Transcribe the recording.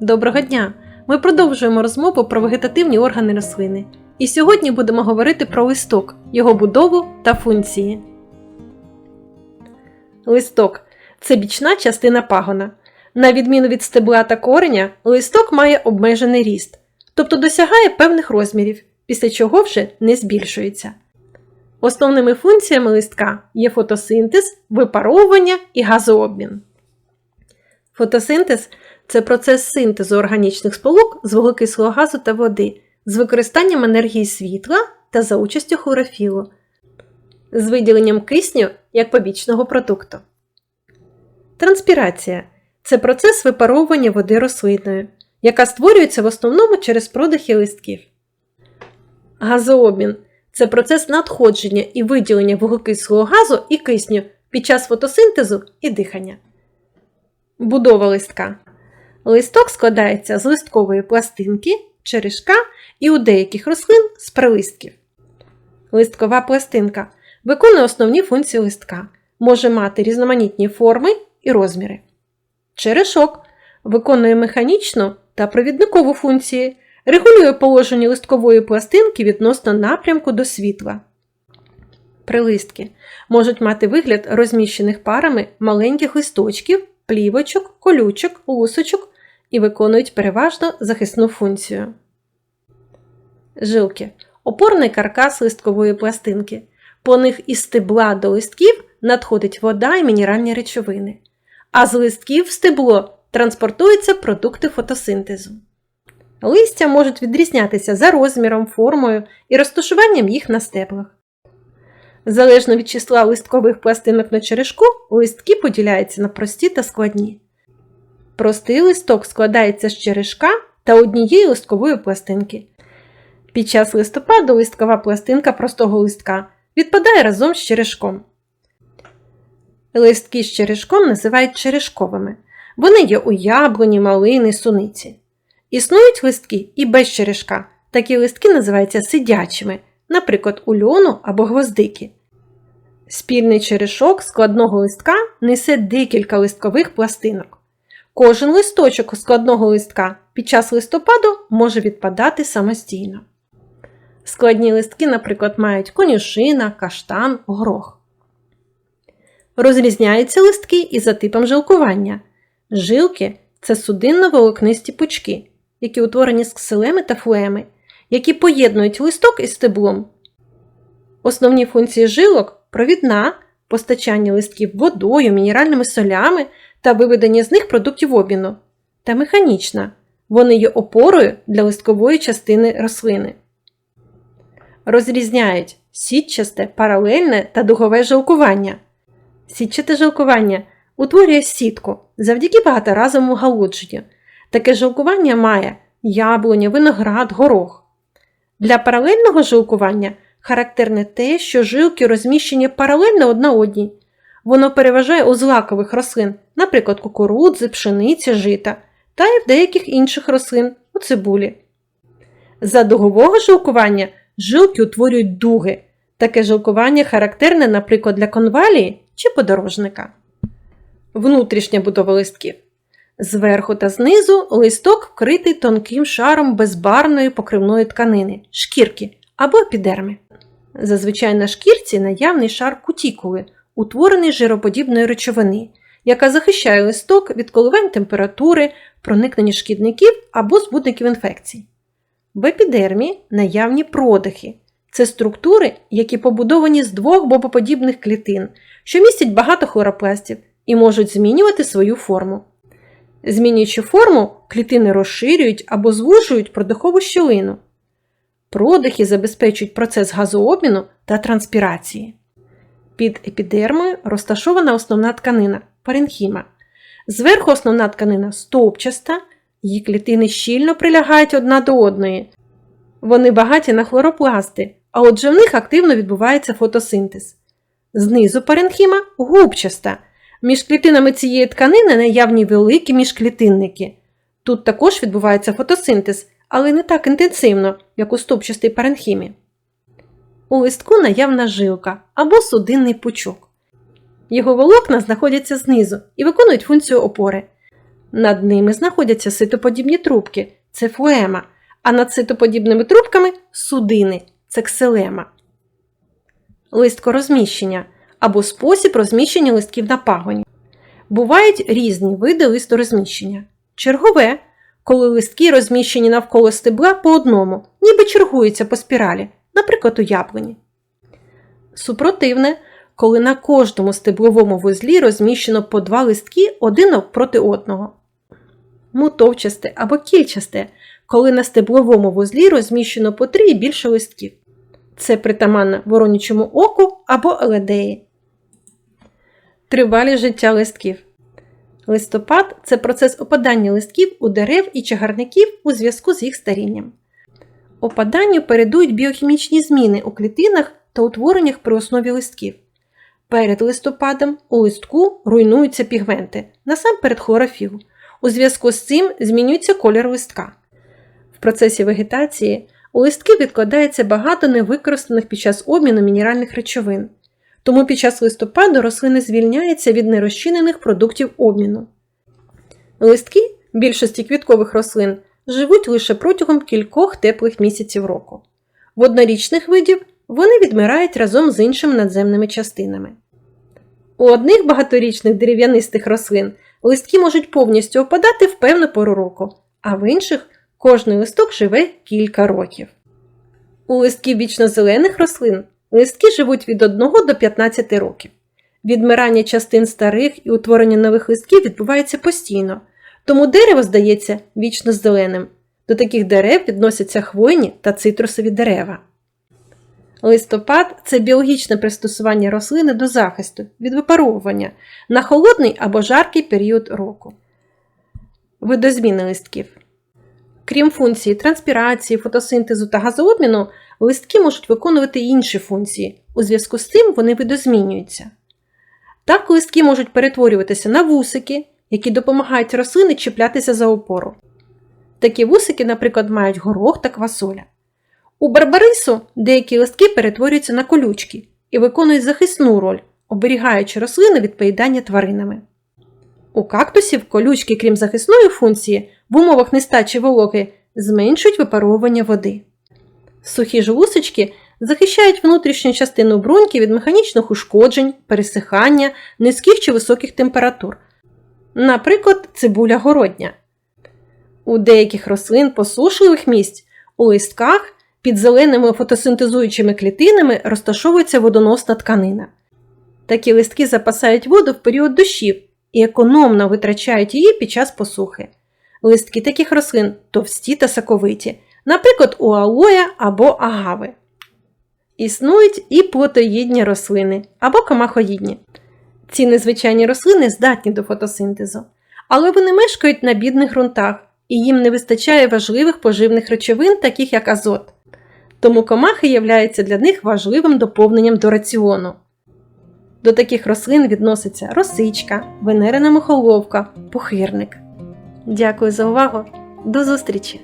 Доброго дня! Ми продовжуємо розмову про вегетативні органи рослини. І сьогодні будемо говорити про листок, його будову та функції. Листок це бічна частина пагона. На відміну від стебла та кореня, листок має обмежений ріст, тобто досягає певних розмірів, після чого вже не збільшується. Основними функціями листка є фотосинтез, випаровування і газообмін. Фотосинтез це процес синтезу органічних сполук з вуглекислого газу та води з використанням енергії світла та за участю хлорофілу, з виділенням кисню як побічного продукту. Транспірація це процес випаровування води рослиною, яка створюється в основному через продихи листків. Газообмін це процес надходження і виділення вуглекислого газу і кисню під час фотосинтезу і дихання. Будова листка. Листок складається з листкової пластинки, черешка і у деяких рослин з прилистків. Листкова пластинка виконує основні функції листка, може мати різноманітні форми і розміри. Черешок виконує механічну та провідникову функції, регулює положення листкової пластинки відносно напрямку до світла. Прилистки можуть мати вигляд розміщених парами маленьких листочків, плівочок, колючок, лусочок і виконують переважно захисну функцію. Жилки опорний каркас листкової пластинки. По них із стебла до листків надходить вода і мінеральні речовини, а з листків в стебло транспортуються продукти фотосинтезу. Листя можуть відрізнятися за розміром, формою і розташуванням їх на стеблах. Залежно від числа листкових пластинок на черешку, листки поділяються на прості та складні. Простий листок складається з черешка та однієї листкової пластинки. Під час листопаду листкова пластинка простого листка відпадає разом з черешком. Листки з черешком називають черешковими. Вони є у яблуні, малини, суниці. Існують листки і без черешка. Такі листки називаються сидячими, наприклад, у льону або гвоздики. Спільний черешок складного листка несе декілька листкових пластинок. Кожен листочок складного листка під час листопаду може відпадати самостійно. Складні листки, наприклад, мають конюшина, каштан, горох. Розрізняються листки і за типом жилкування. Жилки це судинно-волокнисті пучки, які утворені з ксилеми та флеми, які поєднують листок із стеблом. Основні функції жилок провідна, постачання листків водою, мінеральними солями та виведення з них продуктів обміну, та механічна. Вони є опорою для листкової частини рослини. Розрізняють сітчасте, паралельне та дугове жилкування. Сітчате жилкування утворює сітку завдяки багаторазовому галудженню. Таке жилкування має яблуня, виноград, горох. Для паралельного жилкування характерне те, що жилки розміщені паралельно одна одній. Воно переважає у злакових рослин, наприклад, кукурудзи, пшениці, жита, та й в деяких інших рослин у цибулі. За дугового жилкування жилки утворюють дуги. Таке жилкування характерне, наприклад, для конвалії чи подорожника. Внутрішня будова листків. Зверху та знизу листок вкритий тонким шаром безбарвної покривної тканини, шкірки або епідерми. Зазвичай на шкірці наявний шар кутікули, утворений жироподібної речовини, яка захищає листок від коливань температури, проникнення шкідників або збудників інфекцій. В епідермі наявні продихи. Це структури, які побудовані з двох бобоподібних клітин, що містять багато хлоропластів і можуть змінювати свою форму. Змінюючи форму, клітини розширюють або звужують продихову щілину. Продихи забезпечують процес газообміну та транспірації. Під епідермою розташована основна тканина паренхіма. Зверху основна тканина стовпчаста, її клітини щільно прилягають одна до одної. Вони багаті на хлоропласти, а отже в них активно відбувається фотосинтез. Знизу паренхіма губчаста. Між клітинами цієї тканини наявні великі міжклітинники. Тут також відбувається фотосинтез, але не так інтенсивно, як у стовпчастій паренхімі. У листку наявна жилка або судинний пучок. Його волокна знаходяться знизу і виконують функцію опори. Над ними знаходяться ситоподібні трубки це флоема, а над ситоподібними трубками судини це ксилема. Листкорозміщення або спосіб розміщення листків на пагоні. Бувають різні види листорозміщення. Чергове, коли листки розміщені навколо стебла по одному, ніби чергуються по спіралі, наприклад, у яблуні. Супротивне, коли на кожному стебловому вузлі розміщено по два листки один проти одного. Мутовчасте або кільчасте, коли на стебловому вузлі розміщено по три і більше листків. Це притаманно воронячому оку або еледеї. Тривалість життя листків. Листопад це процес опадання листків у дерев і чагарників у зв'язку з їх старінням. Опаданню передують біохімічні зміни у клітинах та утвореннях при основі листків. Перед листопадом у листку руйнуються пігменти, насамперед хлорофіл. У зв'язку з цим змінюється колір листка. В процесі вегетації у листки відкладається багато невикористаних під час обміну мінеральних речовин. Тому під час листопаду рослини звільняються від нерозчинених продуктів обміну. Листки більшості квіткових рослин живуть лише протягом кількох теплих місяців року. В однорічних видів вони відмирають разом з іншими надземними частинами. У одних багаторічних дерев'янистих рослин листки можуть повністю опадати в певну пору року, а в інших кожний листок живе кілька років. У листків вічнозелених рослин листки живуть від 1 до 15 років. Відмирання частин старих і утворення нових листків відбувається постійно, тому дерево здається вічно зеленим. До таких дерев відносяться хвойні та цитрусові дерева. Листопад це біологічне пристосування рослини до захисту від випаровування на холодний або жаркий період року. Видозміни листків. Крім функції транспірації, фотосинтезу та газообміну, листки можуть виконувати інші функції. У зв'язку з цим вони видозмінюються. Так листки можуть перетворюватися на вусики, які допомагають рослини чіплятися за опору. Такі вусики, наприклад, мають горох та квасоля. У барбарису деякі листки перетворюються на колючки і виконують захисну роль, оберігаючи рослини від поїдання тваринами. У кактусів колючки, крім захисної функції, в умовах нестачі вологи зменшують випаровування води. Сухі ж вусички захищають внутрішню частину бруньки від механічних ушкоджень, пересихання, низьких чи високих температур, наприклад, цибуля городня. У деяких рослин посушливих місць у листках під зеленими фотосинтезуючими клітинами розташовується водоносна тканина. Такі листки запасають воду в період дощів і економно витрачають її під час посухи. Листки таких рослин товсті та соковиті, наприклад, у алоя або агави. Існують і плотоїдні рослини або комахоїдні. Ці незвичайні рослини здатні до фотосинтезу, але вони мешкають на бідних ґрунтах і їм не вистачає важливих поживних речовин, таких як азот. Тому комахи являються для них важливим доповненням до раціону. До таких рослин відноситься росичка, венерина мухоловка, пухирник. Дякую за увагу! До зустрічі!